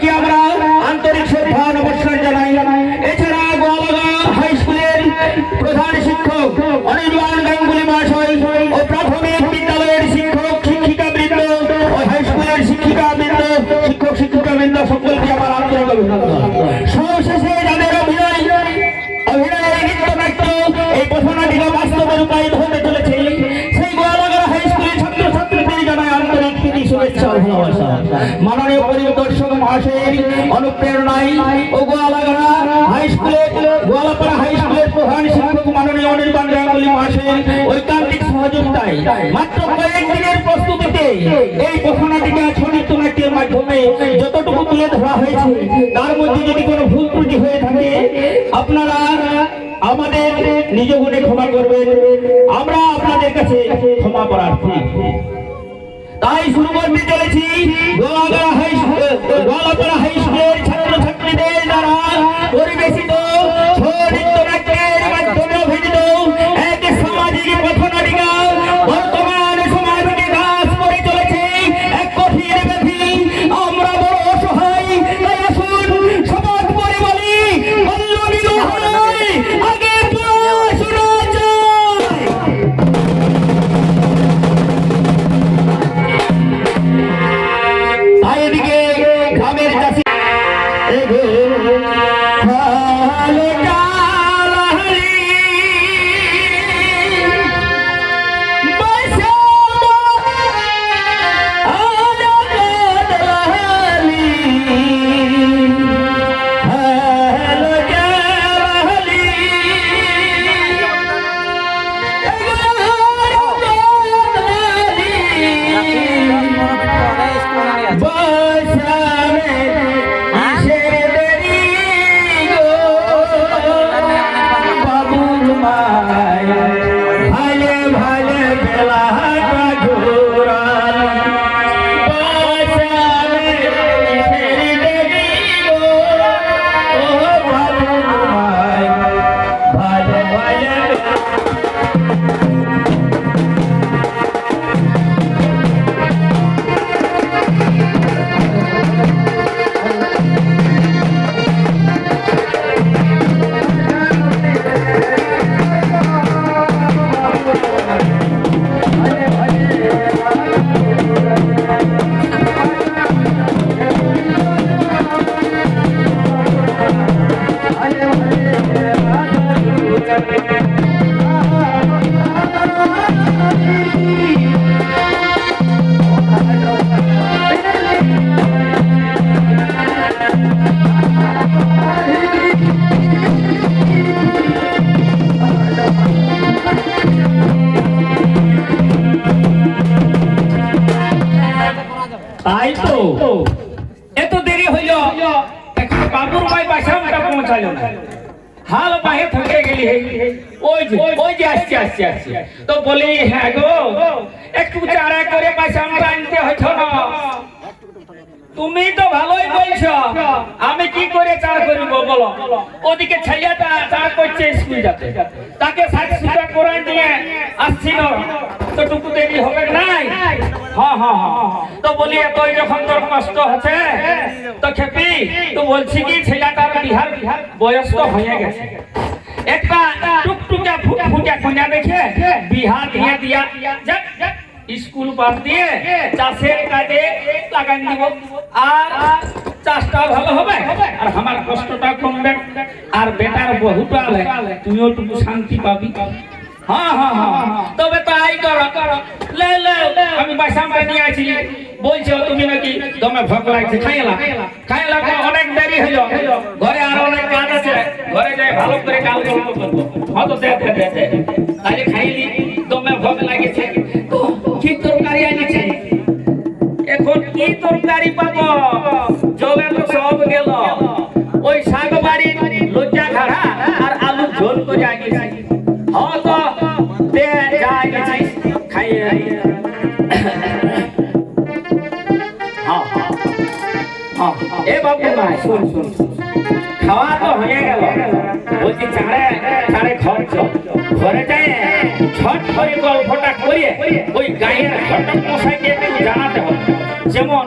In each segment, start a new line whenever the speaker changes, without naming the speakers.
তাকে আমরা আন্তরিক শ্রদ্ধা নমস্কার জানাই। এছাড়া গোয়ালগা হাই স্কুলের প্রধান শিক্ষক, অনির্বাণ গাঙ্গুলি মহাশয় ও প্রাথমিক বিদ্যালয়ের শিক্ষক শিক্ষিকা বৃন্দ ও হাই স্কুলের শিক্ষিকা বৃন্দ শিক্ষক শিক্ষিকা বৃন্দ সকলকে আমার আন্তরিক অভিনন্দন। সবশেষে যাদের অভিনয়, অভিনয়ের নৃত্যনাট্য এই ঘোষণাটিকে বাস্তব রূপায়িত হতে চলেছে, সেই গোয়ালাগড় হাই স্কুলের ছাত্র ছাত্রীদের জানায় আন্তরিক শুভেচ্ছা ও মাননীয় পরিদর্শক অনুপ্রেরণায় ও হাই এই ঘোষণাটিকে মাধ্যমে যতটুকু তুলে ধরা হয়েছে, তার মধ্যে যদি কোনো ভুল ত্রুটি হয়ে থাকে, আপনারা আমাদের নিজ গুণে ক্ষমা করবেন। আমরা আপনাদের কাছে ক্ষমা প্রার্থী। তাই শুরু করতে চলেছি গোয়াগড়া হাই দ্বারা পরিবেশিত
আসছে আসছে তো বলি হ্যাঁ গো, একটু চারা করে আনতে না। তুমি তো ভালোই বলছো, আমি কি করে চার করিব বলো? ওদিকে চার করছে স্কুল যাতে। তাকে করে আসছিল। তো টুকু দেরি হবে নাই। হ্যাঁ হ্যাঁ হ্যাঁ। তো বলি এতই যখন তোর কষ্ট হচ্ছে, তো খেপি, তো বলছি কি, ছেলেটার বিহার বিহার বয়স তো হয়ে গেছে। একটা টুকটুকা ফুটফুটা কন্যা দেখে বিহার দিয়ে দিয়া যাক, স্কুল বাদ দিয়ে চাষের কাজে লাগান দিব। আর চাষটা ভালো হবে, আর আমার কষ্টটা কমবে, আর বেটার বহুটা তুমিও টুকু শান্তি পাবি। হ্যাঁ হ্যাঁ হ্যাঁ হ্যাঁ। তবে তাই করো করো। লে লে আমি বাসামটা নিয়ে আছি। বলছো তুমি নাকি দমে ভোগ লাগছে খাইলা খাইলা অনেক দেরি হলো ঘরে আর অনেক কাজ আছে। ঘরে যাই, ভালো করে কাজ করব। হয়তো দে দে দে দে তাহলে খাইলি দমে ভোগ লাগেছে। তো শুন শুন। খাওয়া তো হয়ে গেল। বলছি, চারে চাড়ে খরচ ঘরে যায় ছট করে গল্পটা করে ওই গায়ের ঘটক মশাইকে জানাতে হবে। যেমন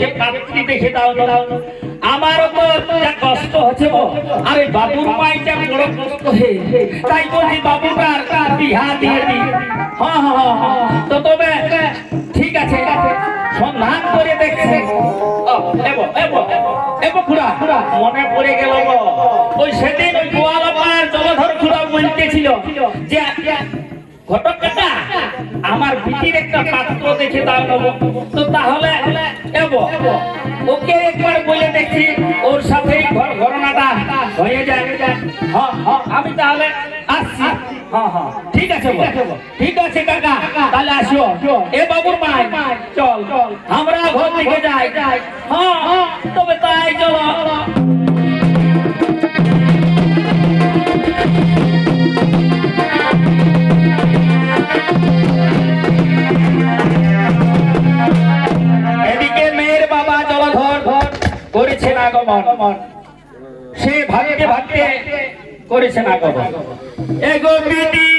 দেখে পাত্রী দেখে দাও আমারও তো কষ্ট গো বাবুর তাই বলছি বাবুটার ঠিক আছে সন্ধান করে দেখছে এবো মনে পড়ে গেল ওই সেদিন ওই জলধর খুড়া বলতেছিল যে ঘটক আমার বিটির একটা পাত্র দেখে দাও তো তাহলে ওকে একবার বলে দেখি ওর সাথে ঘর ঘটনাটা হয়ে যায়। হ্যাঁ হ্যাঁ আমি তাহলে আসছি। হ্যাঁ হ্যাঁ ঠিক আছে। ঠিক আছে কাকা। তাহলে আসো। এ বাবুর মাই চল। আমরা ঘর থেকে যাই। হ্যাঁ আগমন সে ভাগ্যে ভাগ্যে করেছেন আগমন এগো বিটির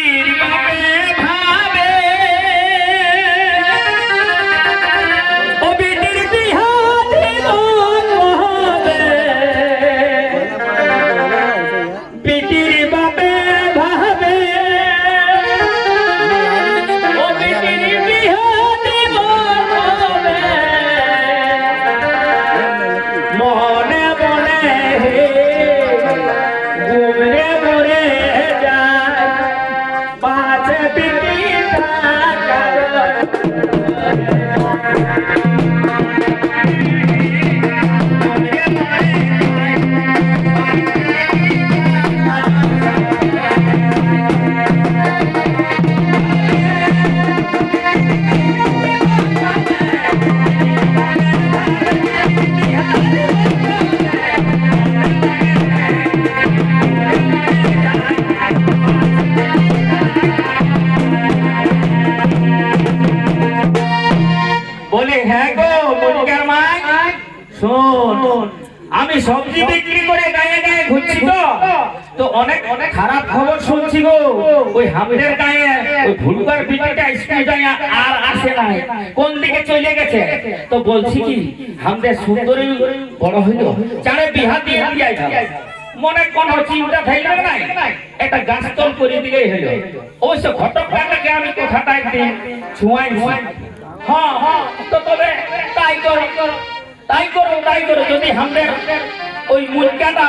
যায় আর আসে নাই। কোন দিকে চলে গেছে? তো বলছি কি, হামদের সুন্দরী বড় হইল চারে বিহা দিয়ে দিয়ে মনে কোনো চিন্তা থাকবে নাই, একটা গাছতল করে দিলেই হলো অবশ্য ঘটক কাকাকে আমি কথাটা একদিন ছুঁয়াই হ্যাঁ হ্যাঁ তো তবে তাই করো তাই করো তাই করো, যদি আমাদের ওই মুলকাটা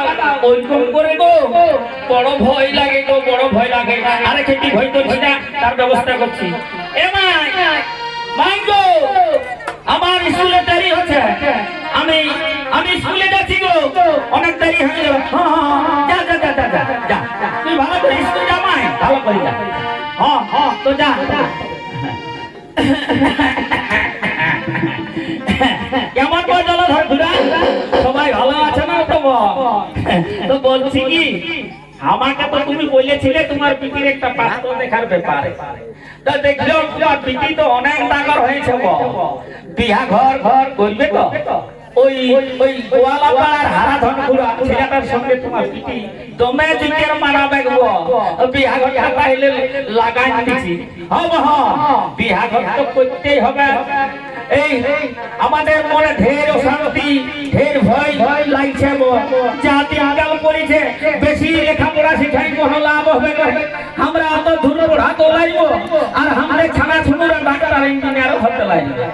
ওইরকম করে গো, বড় ভয় লাগে গো, বড় ভয় লাগে। আরে খেটি ভয় করছি না, তার ব্যবস্থা করছি। এ মাই মাই আমার স্কুলে দেরি হচ্ছে। আমি আমি স্কুলে যাচ্ছি গো। অনেক দেরি হয়ে গেল। হ্যাঁ, হ্যাঁ, হ্যাঁ, যা যা যা যা যা যা। তুই ভালো করে স্কুল যা ভালো করে যা। হ্যাঁ হ্যাঁ তো যা। কেমন বল জলধর ঘুরা সবাই ভালো আছে না তো তো বলছি কি আমাকে তো তুমি বলেছিলে তোমার পিটির একটা পাত্র দেখার ব্যাপার। তা দেখল পিটি তো অনেক ডাঙর হয়েছে বিহা ঘর ঘর করবে তো? ওই ওই গোয়ালাপাড়ার হারাধন ঘুরা ছেলেটার সঙ্গে তোমার পিটি তুমি জিকের মারা বেগব বিহা ঘর পাইলে লাগাই দিছি। হব হ বিহা ঘর তো করতেই হবে। এই, আমাদের মনে ঢের অশান্তি, ঢের ভয় ভয় লাগছে। যা দিনকাল পড়েছে বেশি লেখাপড়া শিখাই কোনো লাভ হবে না। আমরা অত ধুর পড়া তো আর আমাদের ছানা ছুনুরা ডাক্তার ইঞ্জিনিয়ার হতে লাগবে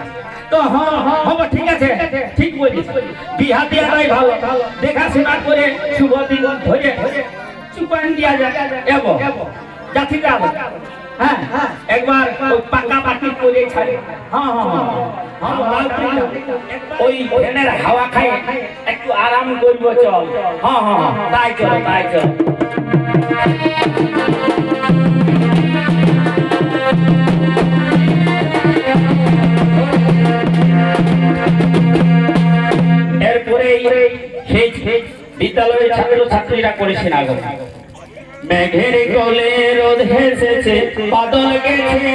তো হ্যাঁ হবে, ঠিক আছে, ঠিক বলিস। বিহা দেওয়াটাই ভালো। দেখাশোনা করে শুভ দিন ধরে চুপান দিয়া যায়। এবো যাব হ্যাঁ একবার ওই পাকা করে ছাড়ে। হ্যাঁ হ্যাঁ হ্যাঁ। হ্যাঁ। ওই ফ্যানের হাওয়া খাই একটু আরাম করব চল। হ্যাঁ হ্যাঁ হ্যাঁ, তাই চল তাই চল। এরপরে সেই বিদ্যালয়ের ছাত্র ছাত্রীরা করেছেন আগম মেঘের কোলে রোদ হেসেছে বাদল গেছে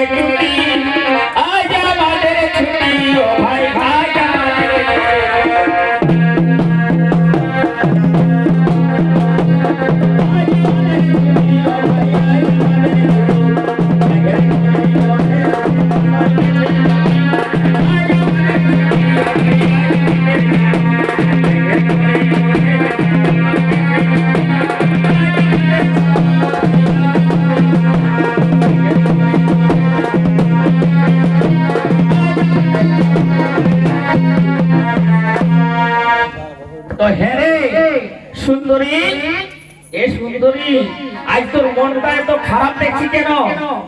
মনটা এত খারাপ দেখছি কেন?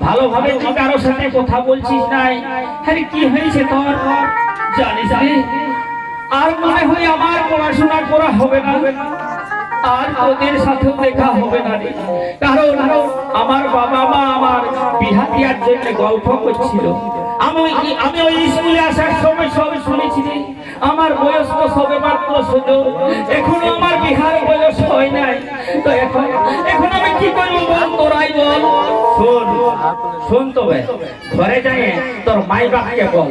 ভালোভাবে তুই কারোর সাথে কথা বলছিস নাই। আরে কি হয়েছে তোর? জানিস রে, আর মনে হয় আমার পড়াশোনা করা হবে না। আর তোদের সাথে দেখা হবে না রে। কারণ আমার বাবা মা আমার বিহা দেওয়ার জন্য গল্প করছিল। আমি আমি ওই স্কুলে আসার সময় সব শুনেছি আমার বয়স তো সবে মাত্র ছোট এখনও আমার বিহার বয়স হয় নাই। তো এখন এখন আমি কি করব বল তোরাই বল। শোন শোন তবে ঘরে যাই তোর মাই বাপকে বল।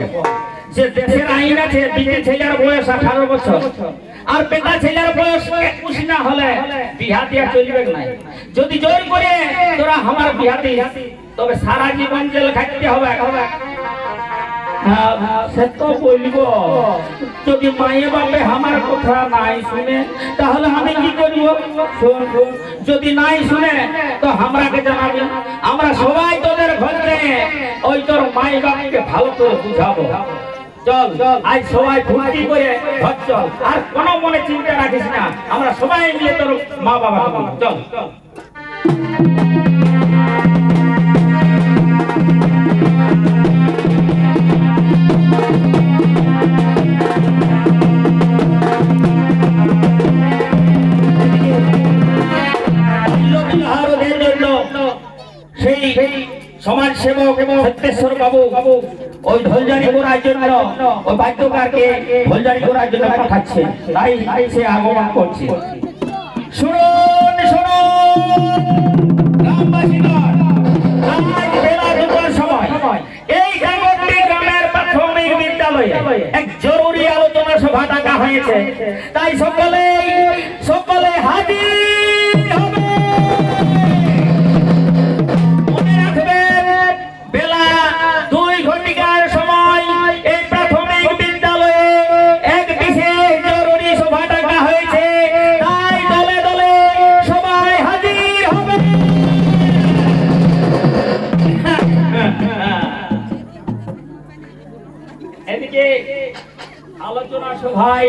যে দেশের আইন আছে বিটে ছেলের বয়স আঠারো বছর। আর বেটা ছেলের বয়স একুশ না হলে বিহা দিয়া চলবে না যদি জোর করে তোরা আমার বিহা দিস, তবে সারা জীবন জেল খাটতে হবে। সে তো বলব। যদি মায়ে বাপে আমার কথা নাই শুনে, তাহলে আমি কি করব? শোন যদি নাই শুনে, তো আমরাকে জানাবি। আমরা সবাই তোদের ঘরে। ওই তোর মাই বাপকে ভালো করে বুঝাবো। চল চল আজ সবাই ফুর্তি করে ঘর চল। আর কোনো মনে চিন্তা রাখিস না। আমরা সবাই মিলে তোর মা বাবা চল চল। সেই সমাজ সেবক এবং সত্যেশ্বর বাবু, ওই ঢোলজারি করার জন্য, ওই বাদ্যকারকে ঢোলজারি করার জন্য পাঠাচ্ছে। তাই তাই সে আগমন করছে। শুনুন শুনুন। তাই সকলে সকলে হাজির। ভাই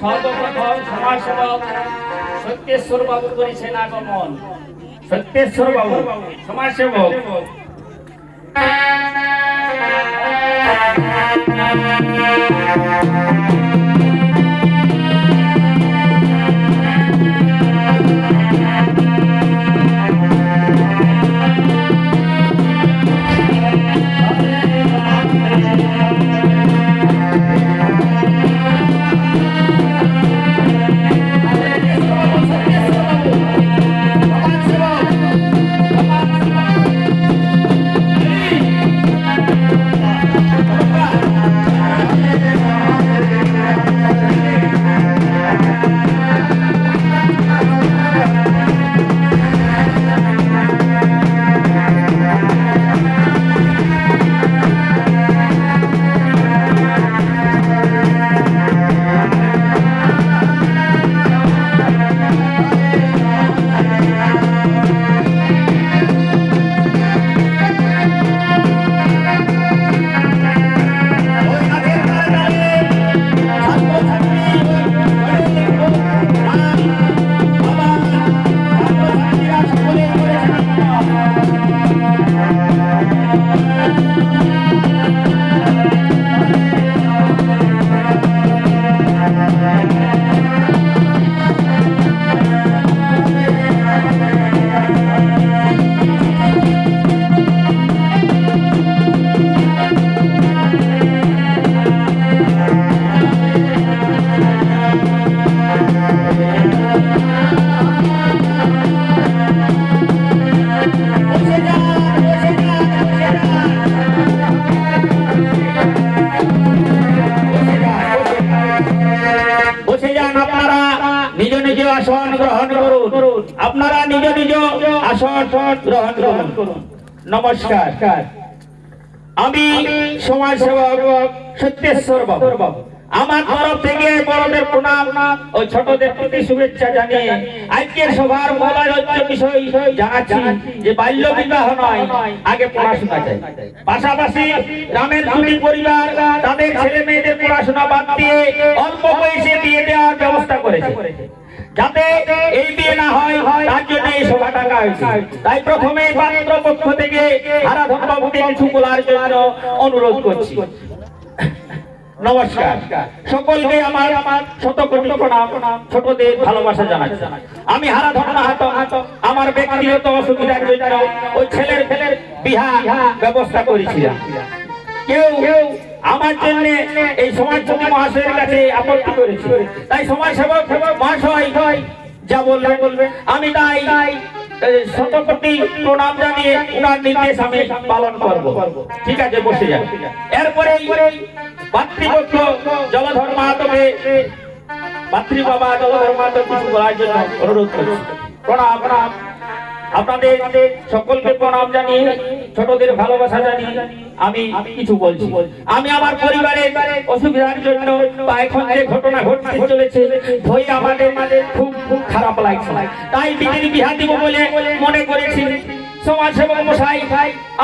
সর্বপ্রথম সমাজসেবক সত্যেশ্বর বাবু করেছেন আগমন। সত্যেশ্বর বাবু সমাজসেবক।
বসে আপনারা নিজ নিজ আসন গ্রহণ করুন। নমস্কার। আমি সমাজ সেবক সত্যেশ্বর বাবু। আমার তরফ থেকে বড়দের প্রণাম ও ছোটদের প্রতি শুভেচ্ছা জানিয়ে আজকের সভার বিষয় জানাচ্ছি যে বাল্য বিবাহ নয়, আগে পড়াশোনা চাই। পাশাপাশি গ্রামের দুটি পরিবার তাদের ছেলে মেয়েদের পড়াশোনা বাদ দিয়ে অল্প বয়সে বিয়ে দেওয়ার ব্যবস্থা করেছে। যাতে এই বিয়ে না হয়, তার জন্য এই সভা হয়েছে তাই প্রথমে পাত্র পক্ষ থেকে হারাধন বাবুকে কিছু বলার জন্য অনুরোধ করছি। নমস্কার। সকলকে আমার আমার শত কোটি ভালোবাসা আমি হাত আমার ব্যক্তিগত জন্য ওই ছেলের ছেলের বিহা ব্যবস্থা করেছিলাম। কেউ আমার জন্য এই সমাজসেবী মহাশয়ের কাছে আপত্তি করেছে। তাই সমাজ সেবক মহাশয় যা বলবে বলবে আমি তাই শতকোটি প্রণাম জানিয়ে উনার নির্দেশ আমি পালন করব। ঠিক আছে, বসে যান। এরপরে মাতৃপক্ষ জলধর মাহাতকে মাতৃ বাবা জলধর কিছু বলার জন্য অনুরোধ করছি। প্রণাম প্রণাম। আপনাদের সকলকে প্রণাম ছোটদের ভালোবাসা আমি কিছু বলছি। আমি আমার পরিবারের অসুবিধার জন্য বা এখন যে ঘটনা ঘটতে চলেছে আমাদের মাঝে খুব খুব খারাপ লাগছে। তাই দিব বলে মনে করেছি। সমাজ সেবক মশাই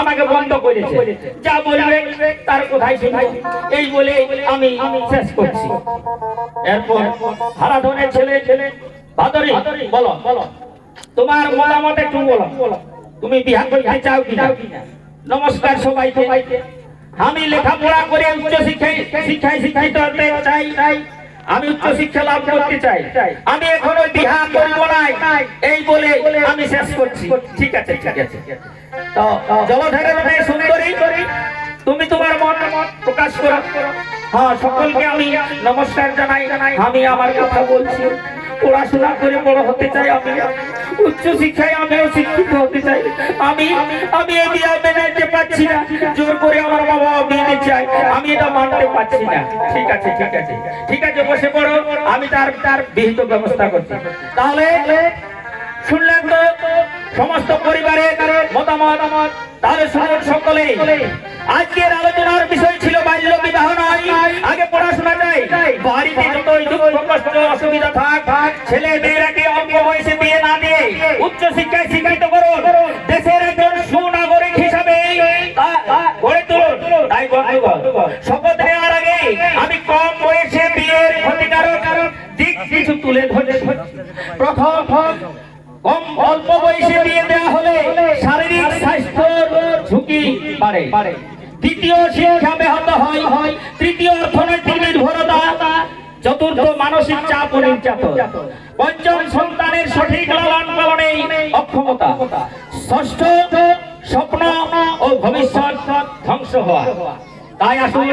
আমাকে বন্ধ করেছে। যা বলবে তার কোথায় এই বলে আমি শেষ করছি। এরপর হারাধনের ছেলে ছেলে ভাদরি বলো বলো। তোমার মতামত একটু বলো। তুমি বিহার করতে চাও কি নমস্কার সবাই সবাইকে। আমি লেখাপড়া করে উচ্চ শিক্ষায় শিক্ষায় শিক্ষিত হতে চাই। চাই আমি উচ্চ শিক্ষা লাভ করতে চাই। আমি এখনও বিহা করব না এই বলে আমি শেষ করছি। ঠিক আছে ঠিক আছে। তো জলধারের মেয়ে সুন্দরী, তুমি তোমার মত প্রকাশ করো। হ্যাঁ সকলকে আমি নমস্কার জানাই। আমি আমার কথা বলছি। পড়াশোনা করে বড় হতে চাই আমি। উচ্চ শিক্ষায় আমিও শিক্ষিত হতে চাই। আমি আমি এই বিয়া মেনে পারছি না। জোর করে আমার বাবা দিতে চাই আমি এটা মানতে পারছি না। ঠিক আছে ঠিক আছে। ঠিক আছে, বসে পড়ো। আমি তার তার বিহিত ব্যবস্থা করছি। তাহলে শুনলেন তো, সমস্ত পরিবারের মতামত? তাহলে স্মরণ সকলে আজকের আলোচনার বিষয় ছিল বাল্য বিবাহ আগে পড়াশোনা চাই বাড়িতে যতই দুঃখ কষ্ট অসুবিধা থাক ছেলে মেয়েরাকে অল্প বয়সে বিয়ে না দিয়ে উচ্চ শিক্ষায় শিক্ষিত করুন। দেশের একজন সুনাগরিক হিসাবে গড়ে তুলুন। তাই শপথ নেওয়ার আগে আমি কম বয়সে বিয়ের ক্ষতিকারক দিক কিছু তুলে ধরে প্রথম
অল্প বয়সে বিয়ে দেওয়া হলে শারীরিক স্বাস্থ্যের ঝুঁকি বাড়ে। দ্বিতীয় শিক্ষা ব্যাহত হয়। তৃতীয় অর্থনৈতিক নির্ভরতা। চতুর্থ মানসিক চাপ ও নির্যাতন। পঞ্চম সন্তানের সঠিক লালন পালনে অক্ষমতা। ষষ্ঠ স্বপ্ন ও ভবিষ্যৎ ধ্বংস হওয়া। তাই আসুন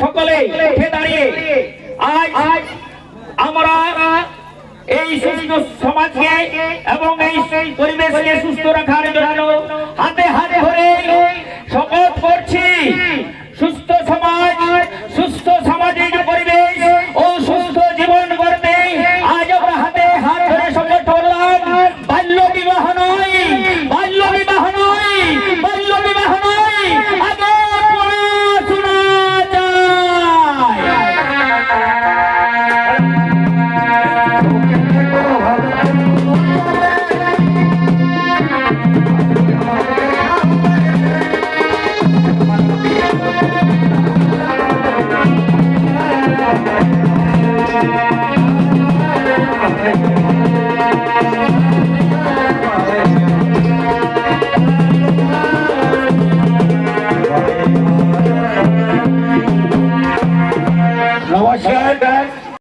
সকলে উঠে দাঁড়িয়ে, আজ আমরা এই সুস্থ সমাজকে এবং এই পরিবেশকে সুস্থ রাখার জন্য হাতে হাতে ধরে শপথ করছি। সুস্থ সমাজ, সুস্থ সামাজিক পরিবেশ ও সুস্থ জীবন গড়তে